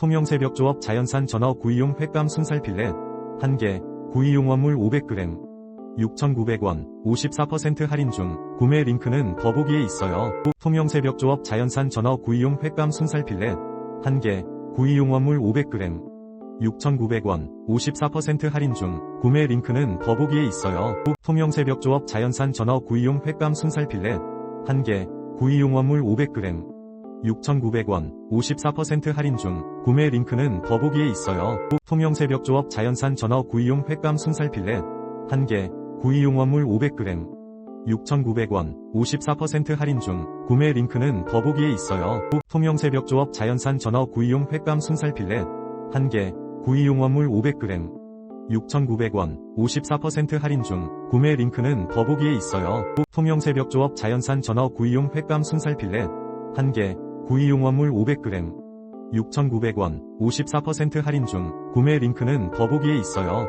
통영새벽 조업 자연산 전어 구이용 횟감 순살 필렛. 1개 구이용 원물 500g 6,900원 54% 할인 중 구매 링크는 더보기에 있어요. 통영새벽 조업 자연산 전어 구이용 횟감 순살 필렛. 1개 구이용 원물 500g 6,900원 54% 할인 중 구매 링크는 더보기에 있어요. 통영새벽 조업 자연산 전어 구이용 횟감 순살 필렛. 1개 구이용 원물 500g 6,900원 54% 할인 중 구매 링크는 더보기에 있어요. 통영새벽 조업 자연산 전어 구이용 횟감 순살 필렛 1개 구이용 원물 500g 6,900원 54% 할인 중 구매 링크는 더보기에 있어요. 통영새벽 조업 자연산 전어 구이용 횟감 순살 필렛 1개 구이용 원물 500g 6,900원 54% 할인 중 구매 링크는 더보기에 있어요. 통영새벽 조업 자연산 전어 구이용 횟감 순살 필렛 1개 구이용 원물 500g 6,900원 54% 할인 중 구매 링크는 더보기에 있어요.